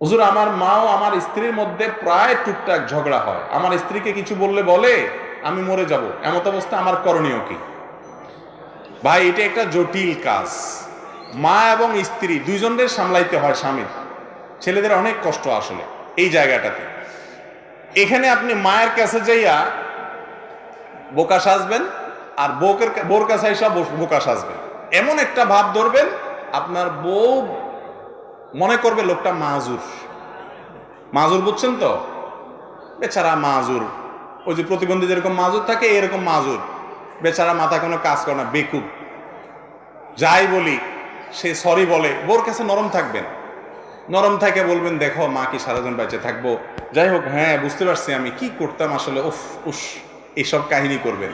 হুজুর, আমার মাও আমার স্ত্রীর মধ্যে প্রায় টুকটাক ঝগড়া হয়। আমার স্ত্রীকে কিছু বললে বলে, আমি মরে যাব। এমত অবস্থা আমার করণীয় কি? ভাই, এটা একটা জটিল কাজ। মা এবং স্ত্রী দুইজনদের সামলাইতে হয় স্বামীর ছেলেদের অনেক কষ্ট আসলে এই জায়গাটাতে। এখানে আপনি মায়ের কাছে যাইয়া বোকা সাজবেন আর বউকের বোর কাছে এসে বোকা সাজবেন। এমন একটা ভাব ধরবেন, আপনার বউ মনে করবে লোকটা মাজুর। মাজুর বুঝছেন তো? বেচারা মাজুর। ওই যে প্রতিবন্ধী যেরকম মাজুর থাকে, এরকম মাজুর। বেচারা মাথা কোনো কাজ করে না, বেকুব। যাই বলি, সে সরি বলে বোর কাছে নরম থাকবেন। নরম থাকে বলবেন, দেখো, মা কি সারাজন বেঁচে থাকব? যাই হোক হ্যাঁ বুঝতে পারছি আমি। কি করতাম আসলে? উফ, উস এইসব কাহিনী করবেন।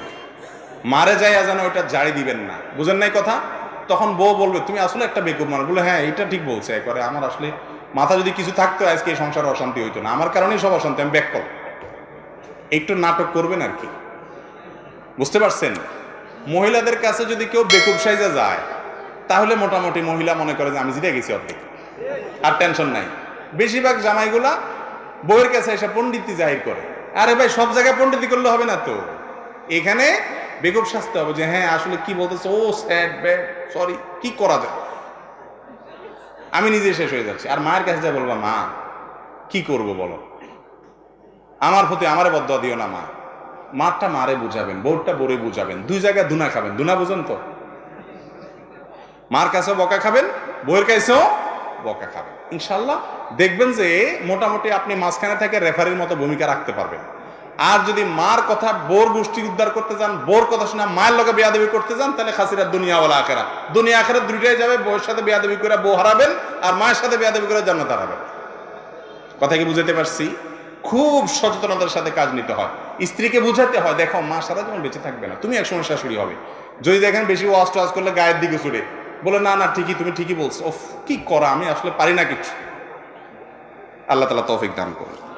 মারে যাই যেন ওটা জারি দিবেন না। বুঝেন নাই কথা? তখন বউ বলবে, তুমি আসলে একটা বেকুব মানে বলে হ্যাঁ এটা ঠিক বলছে। একবারে আমার আসলে মাথা যদি কিছু থাকতো, আজকে এই সংসারে অশান্তি হইতো না। আমার কারণেই সব অশান্তি, আমি ব্যাক করব একটু নাটক করবেন আর কি। বুঝতে পারছেন? মহিলাদের কাছে যদি কেউ বেকুব সাইজা যায়, তাহলে মোটামুটি মহিলা মনে করে যে, আমি জিতে গেছি অর্ধেক আর টেনশন নাই। বেশিরভাগ জামাইগুলা বউয়ের কাছে এসে পণ্ডিতি জাহির করে। আরে ভাই, সব জায়গায় পণ্ডিতি করলে হবে না তো? এখানে বেকুব শাস্তে হবে যে হ্যাঁ আসলে কি বলতেছে? ও স্যাড ব্যাড সরি, কি করা যায়? আমি নিজে শেষ হয়ে যাচ্ছি। আর মায়ের কাছে যা বলব, মা, কি করব বলো? আমার প্রতি আমারে বদ্ধ দিও না, মা। মারটা মারে বুঝাবেন, বোরটা বোরে বুঝাবেন, দুই জায়গায় দুনা খাবেন। দুনা বুঝেন তো? মার কাছেও বকা খাবেন বইয়ের কাছেও বকা খাবেন। ইনশাল্লাহ দেখবেন যে মোটামুটি আপনি মাঝখানে থেকে রেফারির মতো ভূমিকা রাখতে পারবেন। আর যদি মার কথা বোর গোষ্ঠী উদ্ধার করতে চান বোর কথা শুনে মায়ের লগে বেয়াদবি করতে চান তাহলে খাসিরা দুনিয়াওয়ালা আখেরা। দুনিয়া আখেরা দুইটাই যাবে, বউয়ের সাথে বেয়াদবি করে বউ হারাবেন আর মায়ের সাথে বেয়াদবি করে জান্নাত হারাবেন। কথা কি বুঝাতে পারছি? খুব সচেতনতার সাথে কাজ নিতে হয়। স্ত্রীকে বুঝাতে হয়, দেখো, মা সারা জীবন বেঁচে থাকবে না, তুমি এক একসময় শাশুড়ি হবে। যদি দেখেন বেশি ওয়াজ টাজ করলে গায়ের দিকে ছুড়ে বলে, না না, ঠিকই, তুমি ঠিকই বলছো। ওফ, কি করা, আমি আসলে পারি না কিছু। আল্লাহ তালা তৌফিক দান করুন।